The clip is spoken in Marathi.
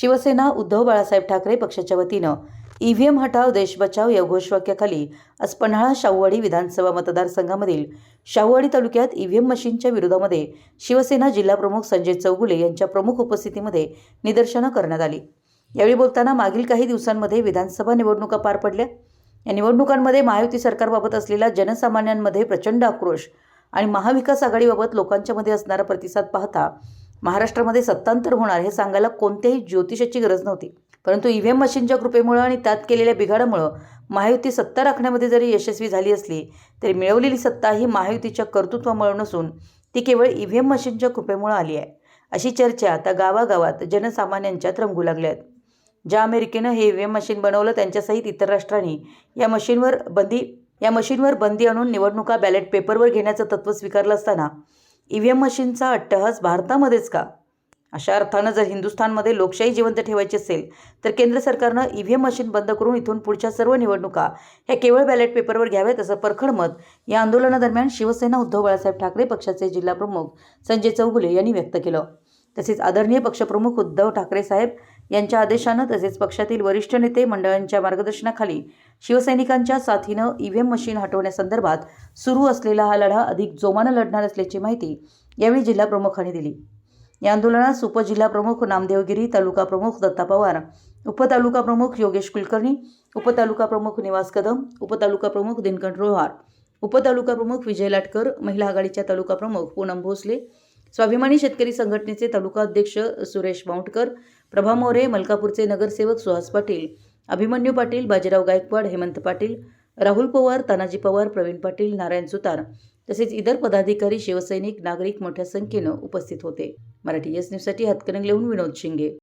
शिवसेना उद्धव बाळासाहेब ठाकरे पक्षाच्या वतीनं ईव्हीएम हटाव देश बचाव या घोषवाक्याखाली आज पन्हाळा शाहूवाडी विधानसभा मतदारसंघामधील शाहूवाडी तालुक्यात ईव्हीएम मशीनच्या विरोधामध्ये शिवसेना जिल्हाप्रमुख संजय चौगुले यांच्या प्रमुख उपस्थितीमध्ये निदर्शनं करण्यात आली. यावेळी बोलताना मागील काही दिवसांमध्ये विधानसभा निवडणुका पार पडल्या. या निवडणुकांमध्ये महायुती सरकारबाबत असलेला जनसामान्यांमध्ये प्रचंड आक्रोश आणि महाविकास आघाडीबाबत लोकांच्यामध्ये असणारा प्रतिसाद पाहता महाराष्ट्रामध्ये सत्तांतर होणार हे सांगायला कोणत्याही ज्योतिषाची गरज नव्हती. परंतु ईव्हीएम मशीनच्या कृपेमुळं आणि त्यात केलेल्या बिघाडामुळं महायुती सत्ता राखण्यामध्ये जरी यशस्वी झाली असली तरी मिळवलेली सत्ता ही महायुतीच्या कर्तृत्वामुळे नसून ती केवळ ईव्हीएम मशीनच्या कृपेमुळं आली आहे. अशी चर्चा आता गावागावात जनसामान्यांच्यात रंगू लागल्या आहेत. ज्या अमेरिकेनं हे ईव्हीएम मशीन बनवलं त्यांच्यासहित इतर राष्ट्रांनी या मशीनवर बंदी या मशीनवर बंदी आणून निवडणुका बॅलेट पेपरवर घेण्याचं तत्त्व स्वीकारलं असताना ईव्हीएम मशीनचा अट्टहास भारतामध्येच का? अशा अर्थानं जर हिंदुस्थानमध्ये लोकशाही जिवंत ठेवायची असेल तर केंद्र सरकारनं ईव्हीएम मशीन बंद करून इथून पुढच्या सर्व निवडणुका ह्या केवळ बॅलेट पेपरवर घ्याव्यात असं परखड मत या आंदोलनादरम्यान शिवसेना उद्धव बाळासाहेब ठाकरे पक्षाचे जिल्हाप्रमुख संजय चौगुले यांनी व्यक्त केलं. तसेच आदरणीय पक्षप्रमुख उद्धव ठाकरे साहेब यांच्या आदेशानं तसेच पक्षातील वरिष्ठ नेते मंडळांच्या मार्गदर्शनाखाली शिवसैनिकांच्या साथीनं ईव्हीएम मशीन हटवण्यासंदर्भात सुरू असलेला हा लढा अधिक जोमानं लढणार असल्याची माहिती यावेळी जिल्हाप्रमुखांनी दिली. या आंदोलनात उपजिल्हाप्रमुख नामदेव नामदेवगिरी तालुका प्रमुख दत्ता पवार उपतालुका प्रमुख योगेश कुलकर्णी उपतालुका प्रमुख निवास कदम उपतालुका प्रमुख दिनकंठ रोहार उपतालुका प्रमुख विजय लाटकर महिला आघाडीच्या तालुका प्रमुख पूनम भोसले स्वाभिमानी शेतकरी संघटनेचे तालुका अध्यक्ष सुरेश माउंटकर प्रभा मोरे मलकापूरचे नगरसेवक सुहास पाटील अभिमन्यू पाटील बाजीराव गायकवाड हेमंत पाटील राहुल पवार तानाजी पवार प्रवीण पाटील नारायण सुतार तसेच इतर पदाधिकारी शिवसैनिक नागरिक मोठ्या संख्येनं उपस्थित होते. मराठी एस न्यूजसाठी हातकणंगलेहून विनोद शिंगे.